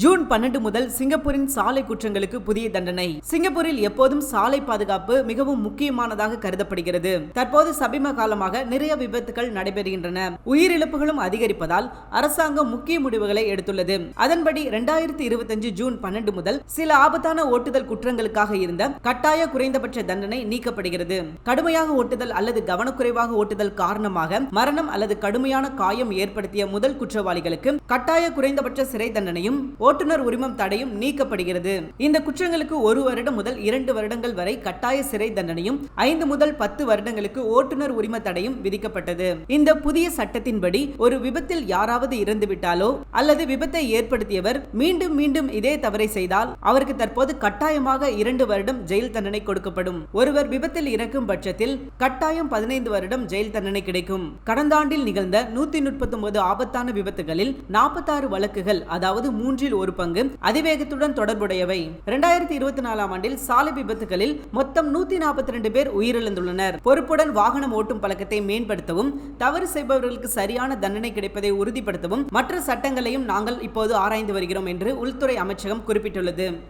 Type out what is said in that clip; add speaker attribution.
Speaker 1: June பன்னெண்டு முதல் சிங்கப்பூரின் சாலை குற்றங்களுக்கு புதிய தண்டனை. சிங்கப்பூரில் எப்போதும் சாலை பாதுகாப்பு மிகவும் முக்கியமானதாக கருதப்படுகிறது. தற்போது சபிம காலமாக நிறைய விபத்துகள் நடைபெறுகின்றன. உயிரிழப்புகளும் அதிகரிப்பதால் அரசாங்கம் முக்கிய முடிவுகளை எடுத்துள்ளது. அதன்படி இரண்டாயிரத்தி இருபத்தஞ்சு ஜூன் பன்னெண்டு முதல் சில ஆபத்தான ஓட்டுதல் குற்றங்களுக்காக இருந்த கட்டாய குறைந்தபட்ச தண்டனை நீக்கப்படுகிறது. கடுமையாக ஓட்டுதல் அல்லது கவனக்குறைவாக ஓட்டுதல் காரணமாக மரணம் அல்லது கடுமையான காயம் ஏற்படுத்திய முதல் குற்றவாளிகளுக்கு கட்டாய குறைந்தபட்ச சிறை தண்டனையும் ஓட்டுநர் உரிமம் தடையும் நீக்கப்படுகிறது. இந்த குற்றங்களுக்கு ஒரு வருடம் முதல் இரண்டு வருடங்கள் வரை கட்டாய சிறை தண்டனையும் ஐந்து முதல் பத்து வருடங்களுக்கு ஓட்டுநர் உரிம தடையும் விதிக்கப்பட்டது. இந்த புதிய சட்டத்தின்படி ஒரு விபத்தில் யாராவது இறந்துவிட்டாலோ அல்லது விபத்தை ஏற்படுத்தியவர் மீண்டும் மீண்டும் இதே தவறை செய்தால் அவருக்கு தற்போது கட்டாயமாக இரண்டு வருடம் ஜெயில் தண்டனை கொடுக்கப்படும். ஒருவர் விபத்தில் இறக்கும் பட்சத்தில் கட்டாயம் பதினைந்து வருடம் ஜெயில் தண்டனை கிடைக்கும். கடந்த ஆண்டில் நிகழ்ந்த நூத்தி முப்பத்தி ஒன்பது ஆபத்தான விபத்துகளில் நாற்பத்தாறு வழக்குகள் அதாவது மூன்றில் மூன்றில் ஒரு பங்கு அதிவேகத்துடன் தொடர்புடையவை. இரண்டாயிரத்தி இருபத்தி நாலாம் ஆண்டில் சாலை விபத்துகளில் மொத்தம் நூத்தி நாற்பத்தி ரெண்டு பேர் உயிரிழந்துள்ளனர். பொறுப்புடன் வாகனம் ஓட்டும் பழக்கத்தை மேம்படுத்தவும் தவறு செய்பவர்களுக்கு சரியான தண்டனை கிடைப்பதை உறுதிப்படுத்தவும் மற்ற சட்டங்களையும் நாங்கள் இப்போது ஆராய்ந்து வருகிறோம் என்று உள்துறை அமைச்சகம் குறிப்பிட்டுள்ளது.